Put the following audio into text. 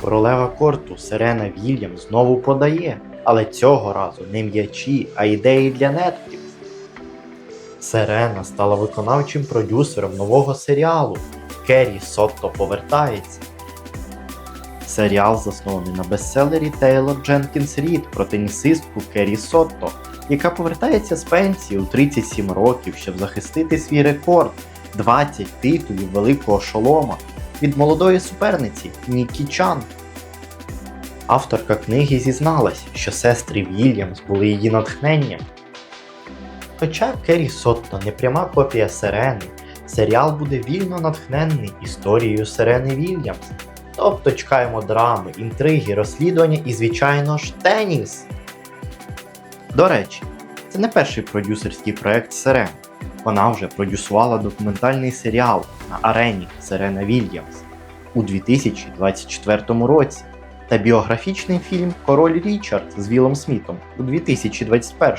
Королева корту Серена Вільям знову подає, але цього разу не м'ячі, а ідеї для Netflix. Серена стала виконавчим продюсером нового серіалу. Керрі Сотто повертається. Серіал заснований на бестселері Тейлор Дженкінс Рід про тенісистку Керрі Сотто, яка повертається з пенсії у 37 років, щоб захистити свій рекорд 20 титулів великого шолома від молодої суперниці Нікі Чан. Авторка книги зізналась, що сестри Вільямс були її натхненням. Хоча Керрі Сотто не пряма копія Сирени, серіал буде вільно натхненний історією Сирени Вільямс. Тобто чекаємо драми, інтриги, розслідування і, звичайно ж, теніс. До речі, це не перший продюсерський проект Сирен. Вона вже продюсувала документальний серіал на арені Серена Вільямс у 2024 році та біографічний фільм Король Річард з Вілом Смітом у 2021.